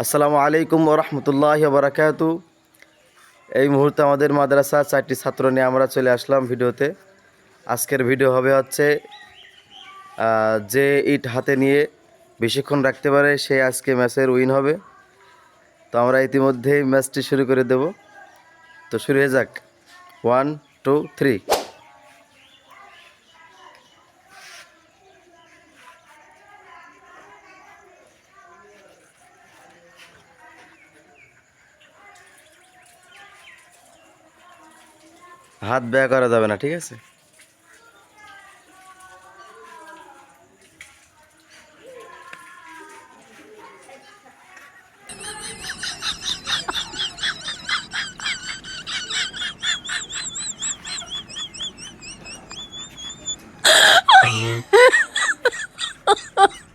আসসালামু আলাইকুম ওরহমতুল্লাহ বারাকাতু। এই মুহূর্তে আমাদের মাদ্রাসা চারটি ছাত্র নিয়ে আমরা চলে আসলাম ভিডিওতে। আজকের ভিডিও হবে হচ্ছে যে ইট হাতে নিয়ে বেশিক্ষণ রাখতে পারে সে আজকে ম্যাচের উইন হবে। তো আমরা ইতিমধ্যেই ম্যাচটি শুরু করে দেব। তো শুরু হয়ে যাক। One, two, three. হাত ব্যয় করা যাবে না ঠিক আছে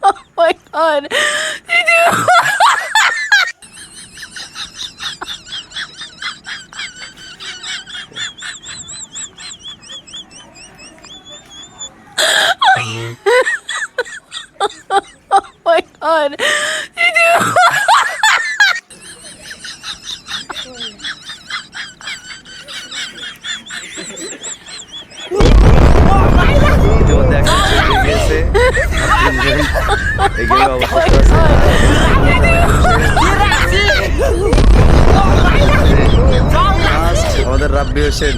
oh my god. oh my god. ইতিমধ্যে একটা ছেলে গিয়েছে আর তিনজন এগিয়ে অবশিষ্ট আছে Last আমাদের রাব্বি হোসেন